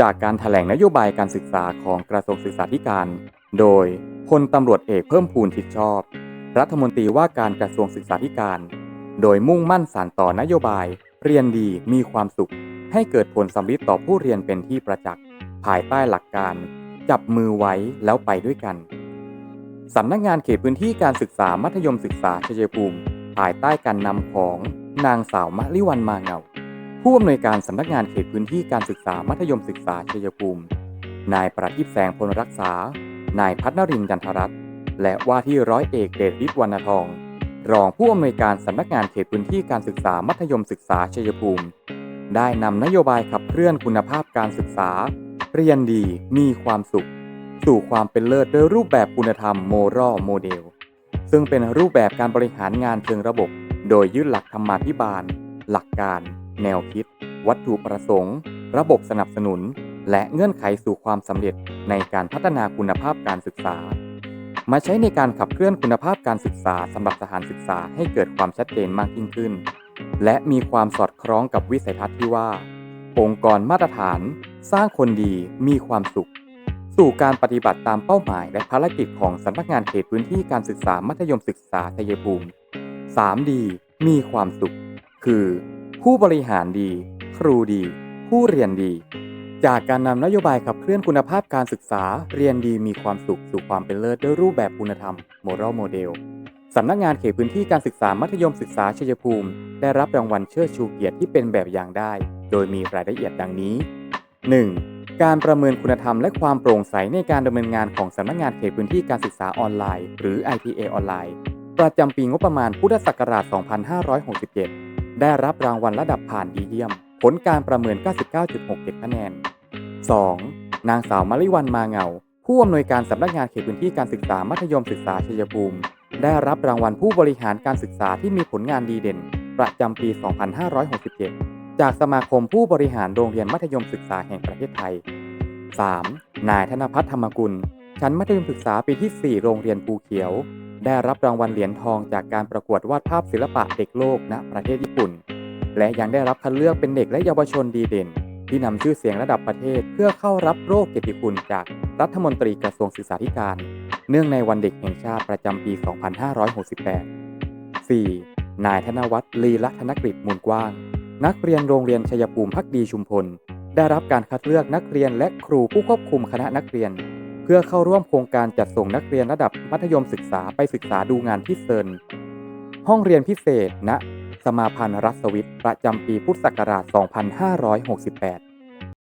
จากการถแถลงนโยบายการศึกษาของกระทรวงศึกษาธิการ โดยพลตำรวจเอกเพิ่มพูนทิดชอบ รัฐมนตรีว่าการกระทรวงศึกษาธิการ โดยมุ่งมั่นสานต่อนโยบาย เรียนดีมีความสุข ให้เกิดผลสำลิดต่อผู้เรียนเป็นที่ประจักษ์ภายใต้หลักการ จับมือไว้แล้วไปด้วยกันสำนักงานเขตพื้นที่การศึกษามัธยมศึกษาชัยภูมิ ภายใต้การนำของนางสาวมะลิวันมาเงา ผู้อำนวยการสำนักงานเขตพื้นที่การศึกษามัธยมศึกษาชัยภูมิ นายประทีปแสงพลรักษา นายพัฒนรินทร์จันทรัตน์และว่าที่ร้อยเอกเดชฤทธิ์วรรณทอง รองผู้อำนวยการสำนักงานเขตพื้นที่การศึกษามัธยมศึกษาชัยภูมิ ได้นำนโยบายขับเคลื่อนคุณภาพการศึกษา เรียนดีมีความสุข สู่ความเป็นเลิศโดยรูปแบบคุณธรรมโมร a ลโมเดล ซึ่งเป็นรูปแบบการบริหารงานเชิงระบบ โดยยึดหลักธรรมาภิบาล หลักการ แนวคิด วัตถุประสงค์ ระบบสนับสนุน และเงื่อนไขสู่ความสำเร็จในการพัฒนาคุณภาพการศึกษา มาใช้ในการขับเคลื่อนคุณภาพการศึกษาสำหรับสถานศึกษาให้เกิดความชัดเจนมากยิ่งขึ้น และมีความสอดคล้องกับวิสัยทัศน์ที่ว่า องค์กรมาตรฐาน สร้างคนดีมีความสุข สู่การปฏิบัติตามเป้าหมายและภารกิจของสำนักงานเขตพื้นที่การศึกษามัธยมศึกษาชัยภูมิ 3D มีความสุข คือ ผู้บริหารดี ครูดี ผู้เรียนดี จากการนำนโยบายขับเคลื่อนคุณภาพการศึกษา เรียนดีมีความสุขสู่ความเป็นเลิศด้วยรูปแบบคุณธรรม moral model สำนักงานเขตพื้นที่การศึกษามัธยมศึกษาชัยภูมิ ได้รับรางวัลเชิดชูเกียรติที่เป็นแบบอย่างได้ โดยมีรายละเอียดดังนี้ 1. การประเมินคุณธรรมและความโปร่งใสในการดำเนินงานของสำนักงานเขตพื้นที่การศึกษาออนไลน์ หรือ ITA ออนไลน์ประจำปีงบประมาณพุทธศักราช 2567 ได้รับรางวัลระดับผ่านดีเยี่ยม ผลการประเมิน 99.67 คะแนน 2. นางสาวมาริวันมาเงา ผู้อำนวยการสำนักงานเขตพื้นที่การศึกษามัธยมศึกษาชัยภูมิ ได้รับรางวัลผู้บริหารการศึกษาที่มีผลงานดีเด่น ประจำปี 2567 จากสมาคมผู้บริหารโรงเรียนมัธยมศึกษาแห่งประเทศไทย 3. นายธนพัฒน์ธรรมกุล ชั้นมัธยมศึกษาปีที่ 4 โรงเรียนภูเขียว ได้รับรางวัลเหรียญทองจากการประกวดวาดภาพศิลปะเด็กโลกณประเทศญี่ปุ่น และยังได้รับคัดเลือกเป็นเด็กและเยาวชนดีเด่น ที่นำชื่อเสียงระดับประเทศเพื่อเข้ารับโรคเกียรติคุณจากรัฐมนตรีกระทรวงศึกษาธิการ เนื่องในวันเด็กแห่งชาติประจำปี 2568 4. นายธนวัฒน์ลีละธนกฤษมูลกว้าง นักเรียนโรงเรียนชัยภูมิพักดีชุมพล ได้รับการคัดเลือกนักเรียนและครูผู้ควบคุมคณะนักเรียน เพื่อเข้าร่วมโครงการจัดส่งนักเรียนระดับมัธยมศึกษาไปศึกษาดูงานที่เซิร์นห้องเรียนพิเศษณสมาพันธ์รัศวิทประจำปีพุทธศักราช 2568